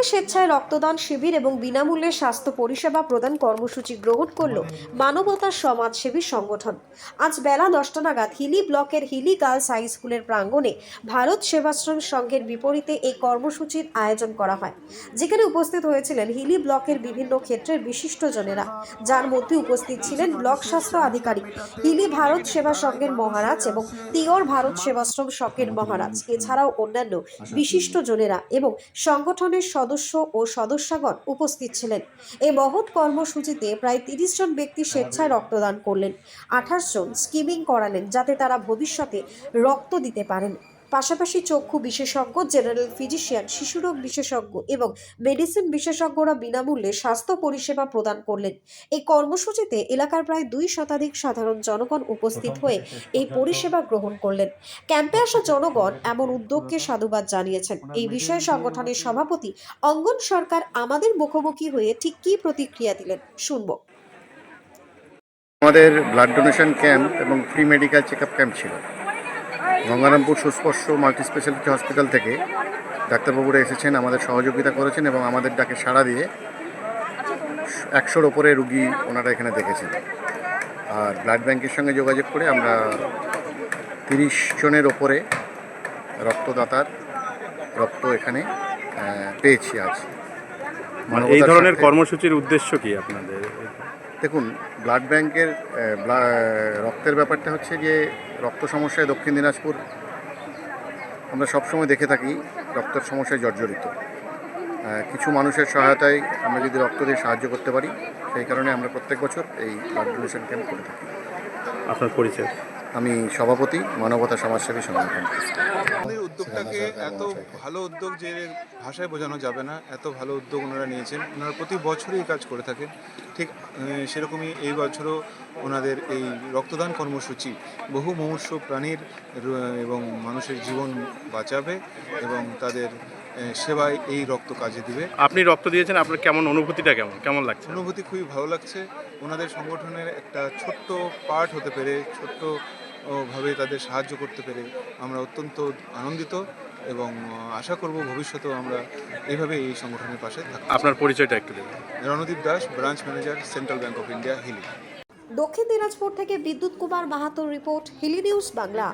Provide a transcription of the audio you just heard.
রক্তদাতাদের স্বেচ্ছায় রক্তদান শিবির এবং বিনামূল্যে স্বাস্থ্য পরিষেবা প্রদান কর্মসূচি গ্রহণ করল মানবতার সমাজসেবী সংগঠন। আজ বেলা দশটা নাগাদ হিলি ব্লকের হিলি গার্লস হাই স্কুলের প্রাঙ্গণে ভারত সেবাশ্রম সংঘের বিপরীতে এই কর্মসূচির আয়োজন করা হয়। যেখানে উপস্থিত হয়েছিলেন হিলি ব্লকের বিভিন্ন ক্ষেত্রের বিশিষ্টজনেরা। যার মধ্যে উপস্থিত ছিলেন ব্লক স্বাস্থ্য আধিকারিক, হিলি ভারত সেবা সংঘের মহারাজ এবং তিওর ভারত সেবাশ্রম সংঘের মহারাজ। এছাড়াও অন্যান্য বিশিষ্টজনেরা এবং সংগঠনের সদস্য ও সদস্যাগণ উপস্থিত ছিলেন। এই মহৎ কর্মসূচিতে প্রায় তিরিশ জন ব্যক্তি স্বেচ্ছায় রক্তদান করলেন। আঠাশ জন স্কিমিং করালেন যাতে তারা ভবিষ্যতে রক্ত দিতে পারেন। পাশাপাশি চক্ষু বিশেষজ্ঞ জেনারেল ফিজিশিয়ান শিশুরোগ বিশেষজ্ঞ এবং মেডিসিন বিশেষজ্ঞরা বিনামূল্যে স্বাস্থ্য পরিষেবা প্রদান করলেন। এই কর্মসূচিতে এলাকার প্রায় দুই শতাধিক সাধারণ জনগণ উপস্থিত হয়ে এই পরিষেবা গ্রহণ করলেন। ক্যাম্পে আসা জনগণ এমন উদ্যোগকে সাধুবাদ জানিয়েছেন। এই বিষয়ে সংগঠনের সভাপতি অঙ্গন সরকার আমাদের মুখোমুখি হয়ে ঠিক কী প্রতিক্রিয়া দিলেন, শুনব। আমাদের ব্লাড ডোনেশন ক্যাম্প এবং free medical check up camp ছিল। Gangarampur Susparsha multi speciality hospital থেকে ডাক্তারবাবুরা এসেছেন আমাদের সহযোগিতা করেছেন এবং আমাদের ডাকে সাড়া দিয়ে একশোর ওপরে রুগী ওনারা এখানে দেখেছেন। আর ব্লাড ব্যাংকের সঙ্গে যোগাযোগ করে আমরা তিরিশ জনের ওপরে রক্তদাতার রক্ত এখানে পেয়েছি আজ। মানে এই ধরনের কর্মসূচির উদ্দেশ্য কি আপনাদের? দেখুন ব্লাড ব্যাংকের রক্তের ব্যাপারটা হচ্ছে যে, রক্ত সমস্যায় দক্ষিণ দিনাজপুর আমরা সবসময় দেখে থাকি, রক্তের সমস্যায় জর্জরিত। কিছু মানুষের সহায়তায় আমরা যদি রক্ত দিয়ে সাহায্য করতে পারি, সেই কারণে আমরা প্রত্যেক বছর এই ব্লাড ডোনেশন ক্যাম্প করে থাকি। আপনার পরিচয়? আমি সভাপতি মানবতা সমাজসেবী সংগঠন। আমাদের উদ্যোগটাকে এত ভালো উদ্যোগ যে ভাষায় বোঝানো যাবে না এত ভালো উদ্যোগ ওনারা নিয়েছেন। ওনারা প্রতি বছরই এই কাজ করে থাকেন। ঠিক সেরকমই এই বছরও ওনাদের এই রক্তদান কর্মসূচি বহু মুমূর্ষ প্রাণীর এবং মানুষের জীবন বাঁচাবে এবং তাদের সেবায় এই রক্ত কাজে দিবে। আপনি রক্ত দিয়েছেন আপনার কেমন অনুভূতিটা কেমন? কেমন লাগছে? অনুভূতি খুবই ভালো লাগছে। ওনাদের সংগঠনের একটা ছোট্ট পার্ট হতে পেরে ছোট্ট ভাবে তাদের সাহায্য করতে পেরে আমরা অত্যন্ত আনন্দিত এবং আশা করব ভবিষ্যতেও আমরা এইভাবে এই সংগঠনের পাশে থাকব আপনার পরিচয়টা একটু দেবেন Ranadeep Das branch manager central bank of India Hili. Dakshin Dinajpur থেকে বিদ্যুৎ কুমার মাহাতোর রিপোর্ট হিলি নিউজ বাংলা।